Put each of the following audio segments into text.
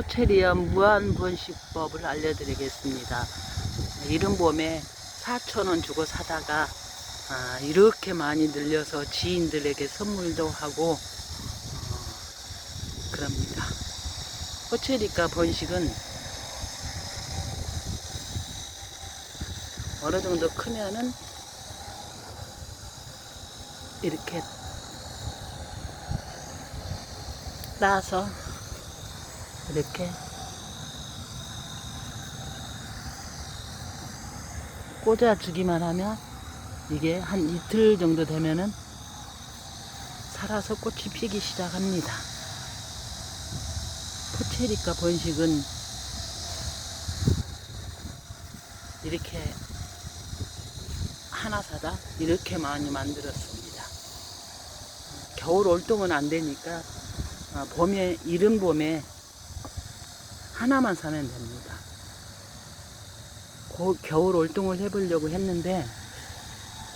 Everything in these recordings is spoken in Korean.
포체리아 무한 번식법을 알려드리겠습니다. 이른 봄에 4,000원 주고 사다가 아, 이렇게 많이 늘려서 지인들에게 선물도 하고 어, 그럽니다. 포체리카 번식은 어느 정도 크면은 이렇게 따서 이렇게 꽂아주기만 하면 이게 한 이틀 정도 되면은 살아서 꽃이 피기 시작합니다. 포체리카 번식은 이렇게 하나 사다 이렇게 많이 만들었습니다. 겨울 올동은 안 되니까 아, 봄에 이른 봄에 하나만 사면 됩니다. 고, 겨울 올동을 해보려고 했는데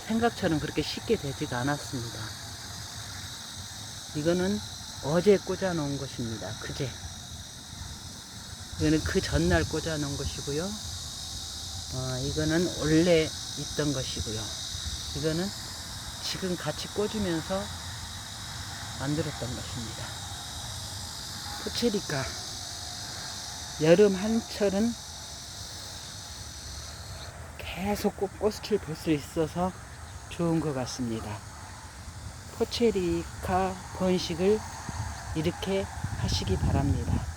생각처럼 그렇게 쉽게 되지가 않았습니다. 이거는 어제 꽂아 놓은 것입니다. 그제. 이거는 그 전날 꽂아 놓은 것이고요. 어, 이거는 원래 있던 것이고요. 이거는 지금 같이 꽂으면서 만들었던 것입니다. 포체리카 여름 한철은 계속 꽃, 꽃을 볼 수 있어서 좋은 것 같습니다. 포체리카 번식을 이렇게 하시기 바랍니다.